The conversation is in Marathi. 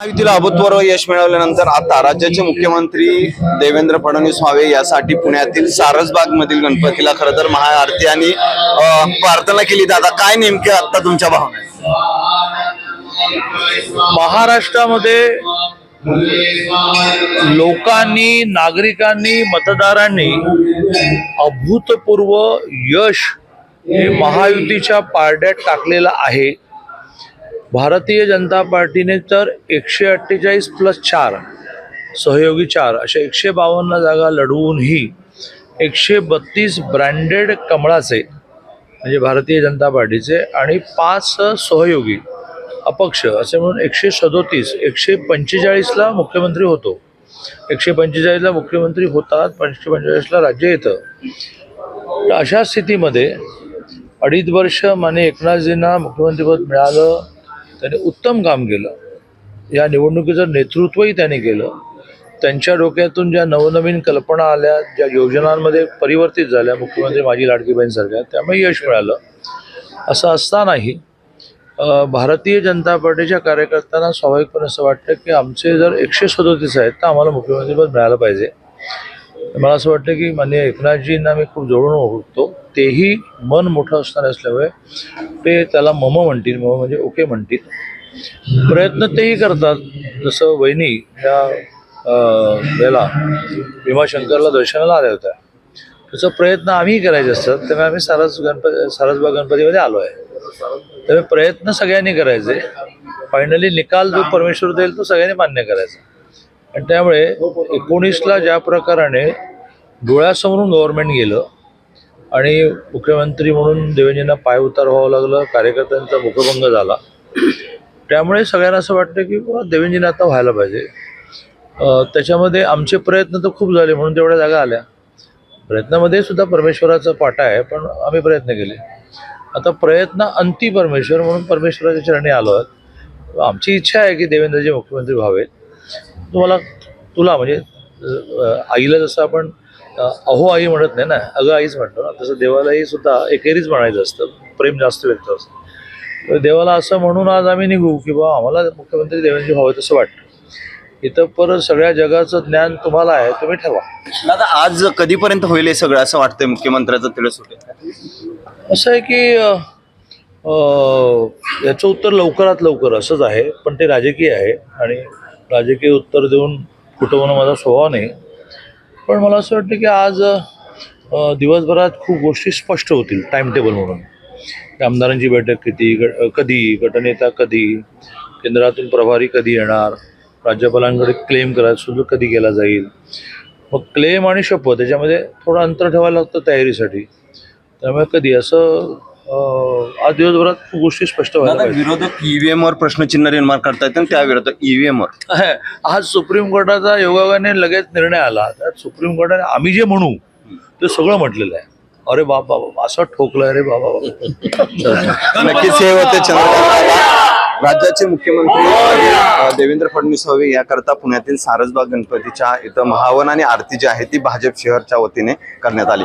महायुतीला अभूतपूर्व यश मिळवल्यानंतर आता राज्याचे मुख्यमंत्री देवेंद्र फडणवीस व्हावे यासाठी पुण्यातील सारसबाग मधील गणपतीला खरं तर महाआरती आणि प्रार्थना केली. दादा काय नेमके आता तुमच्या भावना महाराष्ट्रामध्ये लोकांनी नागरिकांनी मतदारांनी अभूतपूर्व यश हे महायुतीच्या पारड्यात टाकलेलं आहे. भारतीय जनता पार्टीने तर एकशे अठ्ठेचाळीस प्लस चार सहयोगी चार अशा एकशे बावन्न जागा लढवूनही एकशे बत्तीस ब्रँडेड कमळाचे म्हणजे भारतीय जनता पार्टीचे आणि पाच सहयोगी अपक्ष असे म्हणून एकशे सदोतीस एकशे पंचेचाळीसला मुख्यमंत्री होतो. एकशे पंचेचाळीसला मुख्यमंत्री होतात पंचशे पंचेचाळीसला राज्य येतं. तर अशा स्थितीमध्ये अडीच वर्ष माने एकनाथजींना मुख्यमंत्रीपद मिळालं त्याने उत्तम काम केलं. या निवडणुकीचं नेतृत्वही त्याने केलं. त्यांच्या डोक्यातून ज्या नवनवीन कल्पना आल्या ज्या योजनांमध्ये परिवर्तित झाल्या मुख्यमंत्री माझी लाडकी बहीणसारख्या त्यामुळे यश मिळालं. असं असतानाही भारतीय जनता पार्टीच्या कार्यकर्त्यांना स्वाभाविकपणे असं वाटतं की आमचे जर एकशे सदोतीस आहेत तर आम्हाला मुख्यमंत्रीपद मिळालं पाहिजे. मला असं वाटतं की माननीय एकनाथजींना मी खूप जवळून ओळखतो. तेही मन मोठं असणार असल्यामुळे ते त्याला मम म्हणतील मम म्हणजे ओके म्हणतील. प्रयत्न तेही करतात. जसं वहिनी या अं, याला भीमाशंकरला दर्शनाला आल्या होत्या. त्याचा प्रयत्न आम्हीही करायचे असतात. त्यामुळे आम्ही सारस गणपती सारसबाग गणपतीमध्ये आलो आहे. त्यामुळे प्रयत्न सगळ्यांनी करायचे. फायनली निकाल जो परमेश्वर देईल तो सगळ्यांनी मान्य करायचा. आणि त्यामुळे एकोणीसला ज्या प्रकाराने डोळ्यासमोरून गव्हर्नमेंट गेलं आणि मुख्यमंत्री म्हणून देवेंजींना पाय उतार व्हावं लागलं कार्यकर्त्यांचा मुखभंग झाला. त्यामुळे सगळ्यांना असं वाटतं की बुवा देवेंजींना आता व्हायला पाहिजे. त्याच्यामध्ये आमचे प्रयत्न तर खूप झाले म्हणून तेवढ्या जागा आल्या. प्रयत्नामध्ये सुद्धा परमेश्वराचा पाटा आहे पण आम्ही प्रयत्न केले. आता प्रयत्न अंती परमेश्वर म्हणून परमेश्वराच्या चरणी आलो आहोत. आमची इच्छा आहे की देवेंद्रजी मुख्यमंत्री व्हावेत. तुम्हाला तुला म्हणजे आईला जसं आपण अहो आई म्हणत नाही ना अगं आईच म्हणतो ना तसं देवालाही सुद्धा एकेरीच म्हणायचं असतं प्रेम जास्त व्यक्त असतं. तर देवाला असं म्हणून आज आम्ही निघू की बा आम्हाला मुख्यमंत्री देवेंद्रजी व्हावे तसं वाटतं. इथं परत सगळ्या जगाचं ज्ञान तुम्हाला आहे तुम्ही ठेवा. दादा आज कधीपर्यंत होईल हे सगळं असं वाटतंय मुख्यमंत्र्याचं तिळ सुटेल असं आहे की याचं उत्तर लवकरात लवकर असंच आहे पण ते राजकीय आहे आणि राजकीय उत्तर देऊन फुटवणं माझा स्वभाव नाही. पण मला असं वाटतं की आज दिवसभरात खूप गोष्टी स्पष्ट होतील टाईम टेबल म्हणून. आमदारांची बैठक किती ग कधी गटनेता कधी केंद्रातून प्रभारी कधी येणार राज्यपालांकडे क्लेम करायला सुद्धा कधी केला जाईल. मग क्लेम आणि शपथ याच्यामध्ये थोडं अंतर ठेवायला लागतं तयारीसाठी. त्यामुळे कधी असं आज दिवसभरात खूप गोष्टी स्पष्ट व्हायला दादा विरोधक ईव्हीएम वर प्रश्नचिन्ह निर्माण करतायत आणि त्या विरोधात ईव्हीएम वर. आज सुप्रीम कोर्टाचा योगायोगाने लगेच निर्णय आला. त्यात सुप्रीम कोर्टाने आम्ही जे म्हणू ते सगळं म्हटलेलं आहे. अरे बाबा बाबा असं ठोकलं अरे बाबा बाबा नक्कीच हे होते चंद्रकांत राज्याचे मुख्यमंत्री अ, देवेंद्र फडणवीस व्हावे याकरता पुण्यातील सारसबाग गणपतीच्या इथं महावन आणि आरती जी आहे ती भाजप शहरच्या वतीने करण्यात आली.